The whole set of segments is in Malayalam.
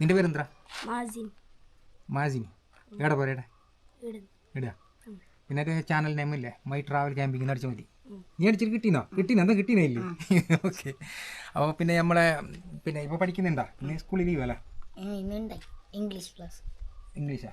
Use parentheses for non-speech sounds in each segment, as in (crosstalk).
നിന്റെ പേരെന്താ മാസിൻ മാസിനി എവിടെ പോരേടെ ഇടുക പിന്നെ ഒരു ചാനൽ നെയിം ഇല്ലേ? മൈ ട്രാവൽ ക്യാമ്പിംഗ് എന്ന് അടിച്ചാൽ മതി. നീ അടിച്ചിട്ട് കിട്ടീനോ കിട്ടീനോ എന്താ കിട്ടീനോ ഇല്ലേ? ഓക്കെ. അപ്പോൾ പിന്നെ നമ്മളെ പിന്നെ ഇപ്പൊ പഠിക്കുന്നുണ്ടോ? ഇന്ന് സ്കൂളിൽ ലീവ് അല്ലേ? ഇംഗ്ലീഷ് ക്ലാസ് ഇംഗ്ലീഷാ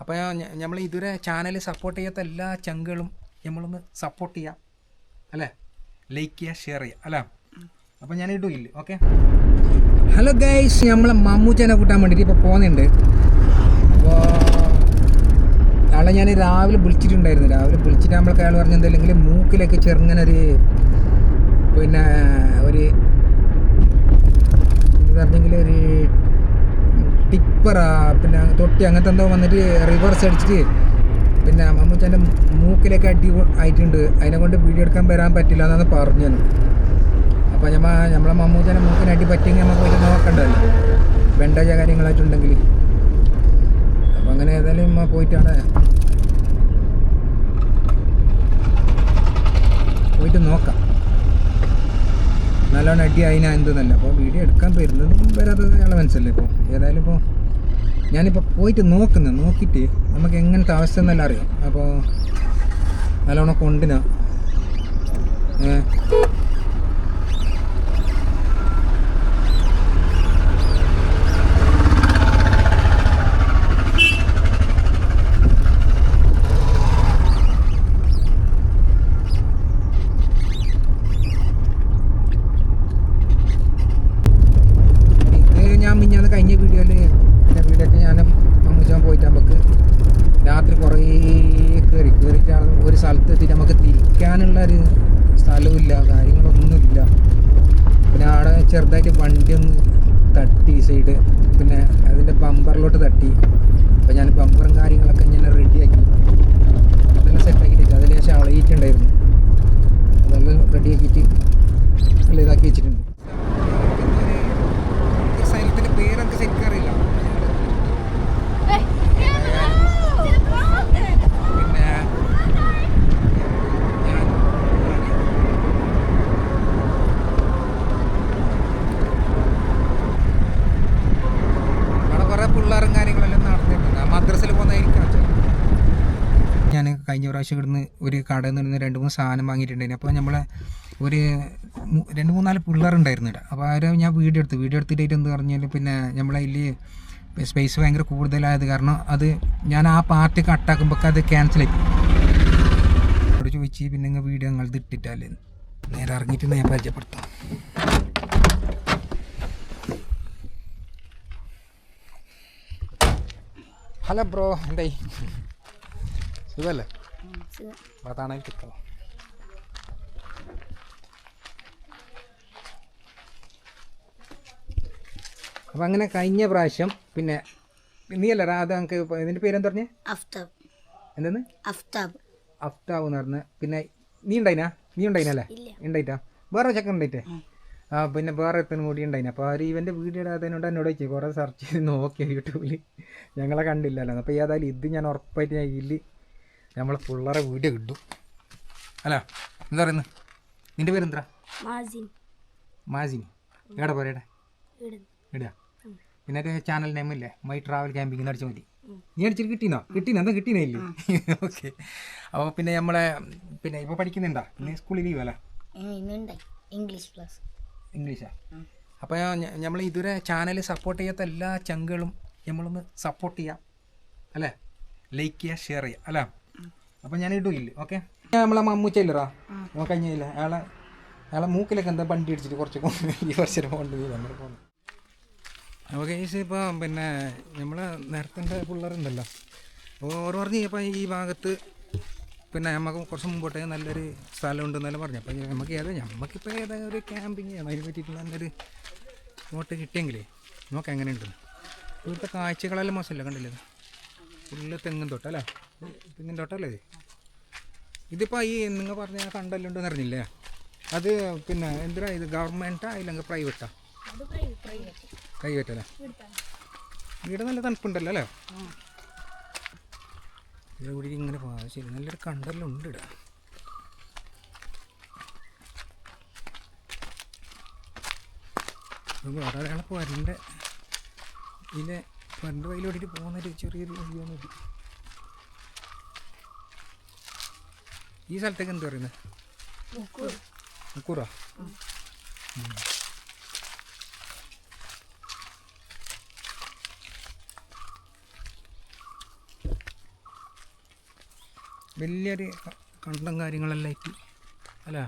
അപ്പോൾ നമ്മൾ ഇതുവരെ ചാനൽ സപ്പോർട്ട് ചെയ്യാത്ത എല്ലാ ചങ്കുകളും നമ്മളൊന്ന് സപ്പോർട്ട് ചെയ്യാം. അല്ലേ? ലൈക്ക് ചെയ്യുക ഷെയർ ചെയ്യുക അല്ലേ? അപ്പോൾ ഞാൻ ഇടും ഇല്ല. ഓക്കെ ഹലോ ഗൈസ് നമ്മളെ മമ്മൂച്ചനെ കൂട്ടാൻ വേണ്ടിയിട്ട് ഇപ്പോൾ പോകുന്നുണ്ട് അപ്പോൾ ആളെ ഞാൻ രാവിലെ വിളിച്ചിട്ടുണ്ടായിരുന്നു. രാവിലെ വിളിച്ചിട്ട് നമ്മൾക്ക് അയാൾ പറഞ്ഞെന്തല്ലെങ്കിൽ മൂക്കിലൊക്കെ ചെറുങ്ങനെ ഒരു പിന്നെ ഒരു പറഞ്ഞെങ്കിൽ ഒരു ടിപ്പറാ പിന്നെ തൊട്ടി അങ്ങനത്തെ എന്തോ വന്നിട്ട് റിവേഴ്സ് അടിച്ചിട്ട് പിന്നെ മമ്മൂച്ചന്റെ മൂക്കിലൊക്കെ അടി ആയിട്ടുണ്ട്. അതിനെ കൊണ്ട് വീഡിയോ എടുക്കാൻ വരാൻ പറ്റില്ല എന്നാണ് പറഞ്ഞത്. അപ്പോൾ നമ്മൾ നമ്മളെ മമ്മൂച്ചാന്റെ മൂക്കിന് അടി പറ്റിയെങ്കിൽ നമുക്ക് ഒരു നോക്കണ്ടല്ലോ. വെണ്ടജ കാര്യങ്ങളായിട്ടുണ്ടെങ്കിൽ അപ്പോൾ അങ്ങനെ ഏതായാലും നമ്മൾ പോയിട്ടാണ്. പോയിട്ട് നോക്കാം. നല്ലോണം അടി അതിനാ എന്തെന്നല്ല. അപ്പോൾ വീഡിയോ എടുക്കാൻ വരുന്നത് വരാത്തത് അയാളെ മനസ്സല്ലേ ഇപ്പോൾ ഏതായാലും ഇപ്പോൾ ഞാനിപ്പോൾ പോയിട്ട് നോക്കുന്നു. നോക്കിയിട്ട് നമുക്ക് എങ്ങനത്തെ അവസ്ഥ എന്നല്ല അറിയാം. അപ്പോൾ നല്ലോണം കൊണ്ടിനാ ഏ ഇത് ഞാൻ മിഞ്ഞാന്ന് കഴിഞ്ഞ വീഡിയോയിൽ എന്റെ വീഡിയോക്ക് ഞാൻ മമ്മൂച്ചാൻ പോയിട്ട് നമുക്ക് രാത്രി കുറേ കയറി കയറിയിട്ടാണ് സ്ഥലത്ത് എത്തിയിട്ട് നമുക്ക് തിരിക്കാനുള്ള ഒരു സ്ഥലവുമില്ല കാര്യങ്ങളൊന്നുമില്ല. പിന്നെ അവിടെ ചെറുതായിട്ട് വണ്ടി ഒന്ന് തട്ടി സൈഡ് പിന്നെ അതിന്റെ ബമ്പറിലോട്ട് തട്ടി. അപ്പോൾ ഞാൻ ബമ്പറും കാര്യങ്ങളൊക്കെ ഞാൻ റെഡിയാക്കി അതെല്ലാം സെറ്റാക്കിയിട്ട് അതിൽ ഞാൻ അളയിട്ടുണ്ടായിരുന്നു അതെല്ലാം റെഡിയാക്കിയിട്ട് നല്ല ഇതാക്കി വെച്ചിട്ടുണ്ട്. സ്ഥലത്തിന്റെ പേരൊക്കെ ശരിക്കും അറിയില്ല പിന്നെ ഞാൻ അവിടെ കുറേ പിള്ളേരും കാര്യങ്ങളെല്ലാം നടന്നിട്ടുണ്ട് ആ മദ്രസയിൽ പോകുന്നതായിരിക്കും ഞാൻ കഴിഞ്ഞ പ്രാവശ്യം ഇവിടുന്ന് ഒരു കടയിൽ നിന്ന് രണ്ട് മൂന്ന് സാധനം വാങ്ങിയിട്ടുണ്ടായിരുന്നു. അപ്പോൾ നമ്മളെ ഒരു രണ്ട് മൂന്നാൽ പിള്ളേരുണ്ടായിരുന്നു ഇവിടെ അപ്പോൾ അവരെ ഞാൻ വീഡിയോ എടുത്തു. വീഡിയോ എടുത്തിട്ട് എന്ത് പറഞ്ഞാൽ പിന്നെ നമ്മളെ ഇതിൽ സ്പേസ് ഭയങ്കര കൂടുതലായത് കാരണം അത് ഞാൻ ആ പാർട്ടി കട്ടാക്കുമ്പോൾ അത് ക്യാൻസൽ ആയി. അവിടെ ചോദിച്ച് പിന്നെ നിങ്ങൾ വീഡിയോ നിങ്ങൾ ഇട്ടിട്ടല്ലേ നേരെ ഇറങ്ങിയിട്ട് ഞാൻ പരിചയപ്പെടുത്താം. ഹലോ ബ്രോ എന്തായി? കിട്ടുക. അപ്പം അങ്ങനെ കഴിഞ്ഞ പ്രാവശ്യം പിന്നെ നീയല്ല രാധ നമുക്ക് ഇതിന്റെ പേരെന്ത് പറഞ്ഞേ അഫ്താബ്. എന്തെന്ന്? അഫ്താബ്. അഫ്താബ് എന്ന് പറഞ്ഞ പിന്നെ നീ ഉണ്ടായിനാ? നീ ഉണ്ടായിനല്ലേ ഇല്ല. ഉണ്ടായിട്ടാ? വേറെ ചെക്കൻ ഉണ്ടായിട്ടേ? ആ പിന്നെ വേറെ എത്തനും കൂടി ഉണ്ടായിന്. അപ്പോൾ അവർ ഇവന്റെ വീഡിയോ ഇടാത്തതിനോട് എന്നോട് ചോദിച്ചു. കുറേ സെർച്ച് ചെയ്ത് നോക്കിയ യൂട്യൂബിൽ ഞങ്ങളെ കണ്ടില്ലല്ലോ. അപ്പോൾ ഏതായാലും ഇത് ഞാൻ ഉറപ്പായിട്ട് ഞാൻ ഇതിൽ നമ്മളെ പിള്ളേരെ വീഡിയോ കിട്ടും. അല്ല എന്താ പറയുന്നത് നിന്റെ പേരെന്താ? മാസിൻ മാജിനി എവിടെ പറയടെ ഇടാ ഇടുക പിന്നെ ചാനൽ നെയിം ഇല്ലേ? മൈ ട്രാവൽ ക്യാമ്പിംഗ് എന്ന് അടിച്ചാൽ മതി. നീ അടിച്ചിട്ട് കിട്ടീനോ കിട്ടീനോ എന്താ കിട്ടീനോ ഇല്ലേ ഓക്കെ. അപ്പോൾ പിന്നെ നമ്മളെ പിന്നെ ഇപ്പോൾ പഠിക്കുന്നുണ്ടാ? ഇന്ന് സ്കൂളിൽ ലീവ് അല്ലേ? ഇംഗ്ലീഷ് ക്ലാസ് ഇംഗ്ലീഷാ അപ്പോൾ നമ്മൾ ഇതുവരെ ചാനൽ സപ്പോർട്ട് ചെയ്യാത്ത എല്ലാ ചങ്കുകളും നമ്മളൊന്ന് സപ്പോർട്ട് ചെയ്യാം. അല്ലേ? ലൈക്ക് ചെയ്യുക ഷെയർ ചെയ്യുക അല്ലേ? അപ്പോൾ ഞാൻ ഇടൂല്ല? ഓക്കെ നമ്മളെ മമ്മൂച്ചയില്ലറാ നമ്മൾ കഴിഞ്ഞില്ല അയാളെ അയാളെ മൂക്കിലൊക്കെ എന്താ വണ്ടി അടിച്ചിട്ട് കുറച്ച് ഈ വർഷം കൊണ്ട് നമ്മുടെ പോകുന്നു അപ്പോൾ കേസ് പിന്നെ നമ്മളെ നേരത്തെ പിള്ളേരുണ്ടല്ലോ. അപ്പോൾ ഓർ പറഞ്ഞ് ഇപ്പം ഈ ഭാഗത്ത് പിന്നെ നമുക്ക് കുറച്ച് മുമ്പോട്ടേ നല്ലൊരു സ്ഥലം എന്നെല്ലാം പറഞ്ഞു. അപ്പോൾ നമുക്ക് ഏതാ നമുക്കിപ്പോൾ ഏതാ ഒരു ക്യാമ്പിങ് ആണ് അതിന് പറ്റിയിട്ടുള്ള നല്ലൊരു ഇങ്ങോട്ട് കിട്ടിയെങ്കിലേ നോക്കാം എങ്ങനെയുണ്ട്? ഇവിടുത്തെ കാഴ്ചകളെല്ലാം മോശമല്ല കണ്ടില്ലേ? ഫുള്ള് തെങ്ങും തൊട്ടല്ലേ? തെങ്ങിൻ തൊട്ടല്ലേ ഇത്? ഇതിപ്പോൾ ഈ നിങ്ങൾ പറഞ്ഞ ആ കണ്ടല്ലോ ഉണ്ടെന്ന് അറിഞ്ഞില്ലേ? അത് പിന്നെ എന്തിനാ ഇത് ഗവൺമെന്റാ ഇല്ലെങ്കിൽ പ്രൈവറ്റാ പ്രൈവറ്റല്ലേ ഇവിടെ നല്ല തണുപ്പുണ്ടല്ലോ അല്ലേ? ഇവിടെ ഇങ്ങനെ പോകാം ശരി നല്ലൊരു കണ്ടല്ലോ ഉണ്ട് ഇവിടെ. വേറെ ഒരാളെ പോരന്റെ ഇതിന്റെ ഫ്രണ്ട് വഴിയിലോട്ടിട്ട് പോകുന്നൊരു ചെറിയൊരു വ്യൂ ഈ സ്ഥലത്തേക്ക് എന്ത് പറയുന്നത് മുക്കൂറോ? വലിയൊരു കണ്ടും കണ്ടം കാര്യങ്ങളെല്ലാം ആയിട്ട് അല്ല?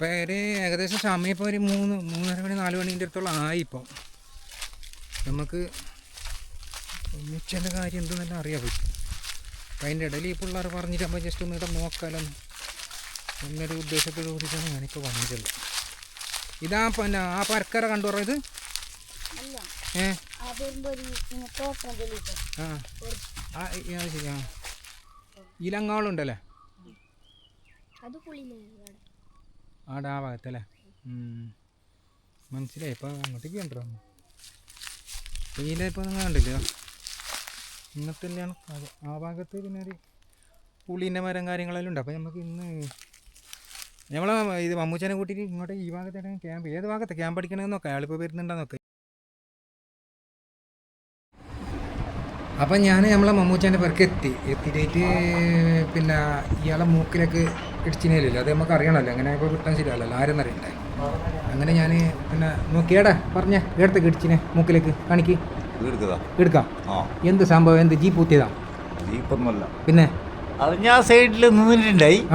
ഇപ്പം ഒരു ഏകദേശം സമയം ഇപ്പോൾ ഒരു മൂന്ന് മൂന്നര മണി നാല് മണീന്റെ അടുത്തോളം ആയി ഇപ്പോൾ നമുക്ക് ഒന്നിച്ചതിന്റെ കാര്യം എന്തെന്നല്ല അറിയാൻ പറ്റും അപ്പം അതിന്റെ ഇടയിൽ ഈ പിള്ളേർ പറഞ്ഞിട്ട് നമ്മൾ ജസ്റ്റ് ഒന്ന് ഇവിടെ നോക്കാലോ. എന്നൊരു ഉദ്ദേശത്തോട് കൂടിയിട്ടാണ് ഞാനിപ്പോൾ വന്നിട്ടുള്ളത്. ഇതാ പിന്നെ ആ പരക്കര കണ്ടു പറഞ്ഞത് ഏ? ആ. ശരി ആ. ഇലങ്ങാളുണ്ടല്ലേ? അത് ആടെ ആ ഭാഗത്തല്ലേ? മനസ്സിലായി. ഇപ്പോൾ അങ്ങോട്ടേക്ക് കണ്ടോ? ഇപ്പോൾ നിങ്ങൾ കണ്ടില്ലയോ ഇന്നത്തെ തന്നെയാണ് അത്. ആ ഭാഗത്ത് പിന്നെ ഒരു പുളീന്റെ മരം കാര്യങ്ങളെല്ലാം ഉണ്ട്. അപ്പോൾ നമുക്ക് ഇന്ന് നമ്മളെ ഇത് മമ്മൂച്ചനെ കൂട്ടിയിട്ട് ഇങ്ങോട്ട് ഈ ഭാഗത്തേക്ക് ക്യാമ്പ് ഏത് ഭാഗത്ത് ക്യാമ്പ് അടിക്കണമെന്ന് നോക്കാം അയാളിപ്പോൾ വരുന്നുണ്ടെന്ന് നോക്കാം അപ്പം ഞാൻ നമ്മളെ മമ്മൂച്ചാന്റെ പേർക്ക് എത്തി. എത്തിയിട്ട് പിന്നെ ഇയാളെ മൂക്കിലേക്ക് ഇടിച്ചിനേലില്ല അത് നമുക്ക് അറിയണമല്ലോ. അങ്ങനെ ഇപ്പോൾ കിട്ടാൻ ശരിയല്ലല്ലോ ആരും അറിയണ്ടേ? അങ്ങനെ ഞാൻ പിന്നെ നോക്കിയാടാ പറഞ്ഞ. എടുത്തേക്ക് ഇടിച്ചിനെ മൂക്കിലേക്ക്? കാണിക്ക്. എടുക്കാം. ആ. എന്ത് സംഭവം? എന്ത് ജീപ്പ് ഊത്തിയതാ ജീപ്പൊന്നുമല്ല. പിന്നെ? അത് ഞാൻ സൈഡിൽ നിന്നിട്ടുണ്ടായി.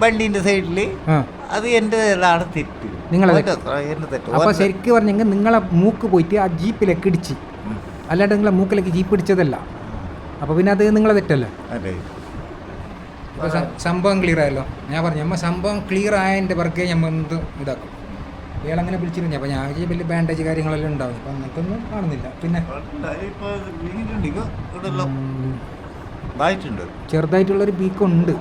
വണ്ടീന്റെ സൈഡിൽ ആ. അത് എന്റെതാണ് തെറ്റ്. നിങ്ങളെ തെറ്റ്. അപ്പോൾ ശരിക്കും പറഞ്ഞെങ്കിൽ നിങ്ങളെ മൂക്ക് പോയിട്ട് ആ ജീപ്പിലേക്ക് ഇടിച്ച്. അല്ലാണ്ട് നിങ്ങളെ മൂക്കിലേക്ക് ജീപ്പ് പിടിച്ചതല്ല. അപ്പോൾ പിന്നെ അത് നിങ്ങളെ തെറ്റല്ലേ? ഇപ്പോൾ സംഭവം ക്ലിയർ ആയല്ലോ. ഞാൻ പറഞ്ഞു നമ്മ സംഭവം ക്ലിയർ ആയതിന്റെ പുറകെ നമ്മൾ എന്ത് ഇതാക്കും? ഇയാൾ അങ്ങനെ വിളിച്ചിരുന്നു. അപ്പോൾ ഞാൻ വിചാരിച്ചു വലിയ ബാൻഡേജ് കാര്യങ്ങളെല്ലാം ഉണ്ടാവും. അപ്പം അങ്ങനത്തെ ഒന്നും കാണുന്നില്ല. പിന്നെ ചെറുതായിട്ടുള്ളൊരു ബീക്കുണ്ട്.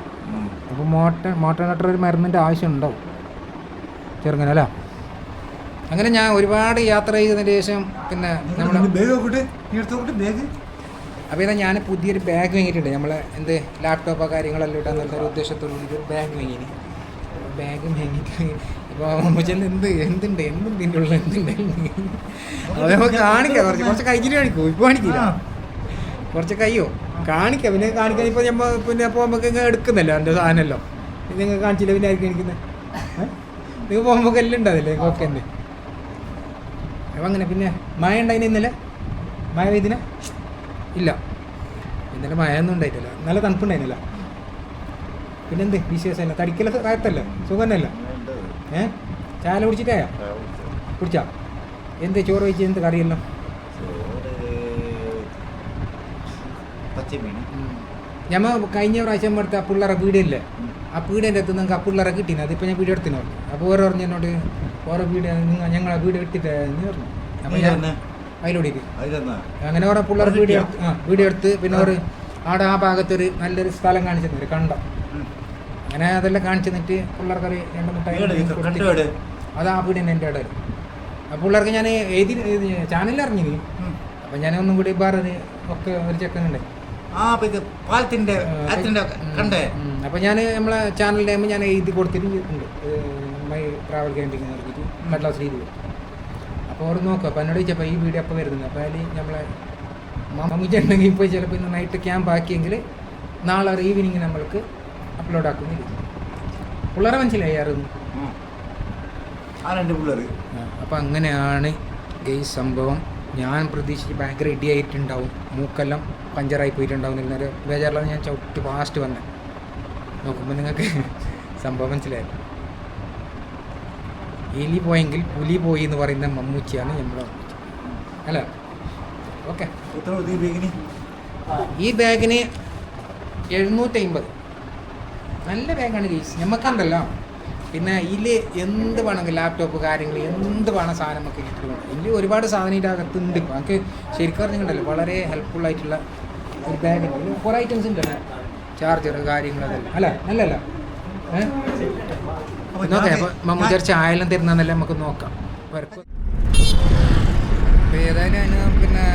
അപ്പോൾ മോട്ട മോട്ടറിനട്ടർ ഒരു മരുന്നിന്റെ ആവശ്യം ഉണ്ടാവും. ചെറുങ്ങനെ അല്ല? അങ്ങനെ ഞാൻ ഒരുപാട് യാത്ര ചെയ്തതിന് ശേഷം പിന്നെ നമ്മുടെ അപ്പോൾ ഇതാ ഞാൻ പുതിയൊരു ബാഗ് വാങ്ങിയിട്ടുണ്ട്. നമ്മളെ എന്ത് ലാപ്ടോപ്പോ കാര്യങ്ങളെല്ലാം ഇട്ടാൽ നല്ലൊരു ഉദ്ദേശത്തോടു കൂടി ഒരു ബാഗ് വാങ്ങിയിന്. ബാഗ് വാങ്ങിയിട്ട് ഇപ്പോൾ അമ്മച്ചൻ എന്ത് എന്തുണ്ട് എന്തും ഇതിന്റെ ഉള്ളിൽ എന്തുണ്ട്? അത് നമുക്ക് കാണിക്കാം കുറച്ച് കുറച്ച് കഴിഞ്ഞിട്ട് കാണിക്കൂ ഇപ്പോൾ കാണിക്കില്ല. കുറച്ച് കയ്യോ കാണിക്കാം പിന്നെ കാണിക്കാൻ ഇപ്പോൾ നമ്മൾ പിന്നെ അപ്പോൾ നമുക്ക് ഇങ്ങനെ എടുക്കുന്നല്ലോ എന്റെ സാധനമല്ലോ. ഇത് നിങ്ങൾ കാണിച്ചില്ല പിന്നെ ആയിരിക്കും എനിക്കുന്നത് നിങ്ങൾ പോകുമ്പോൾ എല്ലാം ഉണ്ടാവില്ലേ? ഓക്കെ തന്നെ അപ്പം അങ്ങനെ പിന്നെ മഴ ഉണ്ടായിന് ഇന്നലെ? മഴ പെയ്തിന്? ഇല്ല. ഇന്നലെ മഴയൊന്നും ഉണ്ടായിട്ടില്ല. നല്ല തണുപ്പുണ്ടായിരുന്നില്ല. പിന്നെന്ത് വിശേഷമല്ല തടിക്കല കാലത്തല്ലേ സുഖം തന്നെയല്ല ഏ? ചായ കുടിച്ചിട്ടായ? കുടിച്ചാ? എന്ത് ചോറ് വെച്ച് എന്ത് കറിയല്ലോ? ഞമ്മ കഴിഞ്ഞ പ്രാവശ്യം എടുത്ത പിള്ളേരെ പീടിയല്ലേ ആ പീടിയന്റെ അടുത്ത് നിങ്ങൾക്ക് ആ പിള്ളേരെ കിട്ടീന്. അതിപ്പോൾ ഞാൻ വീഡിയോ പറഞ്ഞു അപ്പോൾ ഓരോ പറഞ്ഞു എന്നോട് ഓരോ വീഡിയോ നിങ്ങൾ ഞങ്ങളെ വീട് ഇട്ടിട്ട് എന്ന് പറഞ്ഞു. അപ്പോൾ ഞാൻ അതിലൂടെ അങ്ങനെ ഓരോ പിള്ളേർ വീഡിയോ എടുത്ത് ആ വീഡിയോ എടുത്ത് പിന്നെ ഒരു ആടെ ആ ഭാഗത്തൊരു നല്ലൊരു സ്ഥലം കാണിച്ചു തന്നെ ഒരു കണ്ടം. അങ്ങനെ അതെല്ലാം കാണിച്ചു തന്നിട്ട് പിള്ളേർക്കൊരു രണ്ട് മുട്ടായി അത് ആ വീടിന് എന്റെ ഇടയിൽ ആ പിള്ളേർക്ക് ഞാൻ എഴുതി ചാനലിൽ ഇറങ്ങിന്. അപ്പം ഞാൻ ഒന്നും കൂടി പറഞ്ഞ് ഒക്കെ ഒരു ചെക്കനുണ്ട് ആ ഇത് പാലത്തിന്റെ അതിന്റെ കണ്ടേ? അപ്പൊ ഞാൻ നമ്മളെ ചാനലിന്റെ ഞാൻ എഴുതി കൊടുത്തിട്ടുണ്ട്. മൈ ട്രാവൽ ക്യാമ്പിങ് നടത്തിയിട്ട് കട്ലാസ് ചെയ്ത് അപ്പോൾ അവർ നോക്കുക അപ്പോൾ എന്നോട് ചോദിച്ചപ്പോൾ ഈ വീഡിയോ അപ്പോൾ വരുന്നത്. അപ്പോൾ അതിൽ നമ്മളെ മമ്മിച്ചുണ്ടെങ്കിൽ ഇപ്പോൾ ചിലപ്പോൾ ഇന്ന് നൈറ്റ് ക്യാമ്പ് ആക്കിയെങ്കിൽ നാളെ ഈവനിങ് നമ്മൾക്ക് അപ്ലോഡ് ആക്കുന്നില്ല. പിള്ളേരെ മനസ്സിലായി ആരൊന്നും ഉം. ആ രണ്ട് പിള്ളേർ അപ്പോൾ അങ്ങനെയാണ് ഈ സംഭവം. ഞാൻ പ്രതീക്ഷിച്ച് ഭയങ്കര റെഡി ആയിട്ടുണ്ടാവും. മൂക്കെല്ലാം പഞ്ചറായി പോയിട്ടുണ്ടാവും ഒരു ബേജാറിലാണ് ഞാൻ ചവിട്ടി ഫാസ്റ്റ് വന്നത് നോക്കുമ്പോൾ നിങ്ങൾക്ക് (laughs) സംഭവം മനസ്സിലായി. എലി പോയെങ്കിൽ പുലി പോയി എന്ന് പറയുന്ന മമ്മൂച്ചിയാണ് നമ്മളെ അല്ല? ഓക്കെ. ഈ ബാഗിന് എഴുന്നൂറ്റി അമ്പത് നല്ല ബാഗാണ് ഗീസ് നമുക്കുണ്ടല്ലോ പിന്നെ ഇതിൽ എന്ത് വേണമെങ്കിൽ ലാപ്ടോപ്പ് കാര്യങ്ങൾ എന്ത് വേണം സാധനം നമുക്ക് കിട്ടും ഇതിൽ ഒരുപാട് സാധനം ഇതിന്റെ അകത്തുണ്ട്. നമുക്ക് ശരിക്കും പറഞ്ഞിട്ടുണ്ടല്ലോ വളരെ ഹെൽപ്ഫുൾ ആയിട്ടുള്ള ഒരു ബാഗ് കുറേ ഐറ്റംസ് ഉണ്ട് ചാർജർ കാര്യങ്ങൾ അതെല്ലാം. അല്ല? നല്ലല്ല നോക്കാം അപ്പോൾ നമുക്ക് നോക്കാം. അപ്പോൾ ഏതായാലും അതിന് പിന്നെ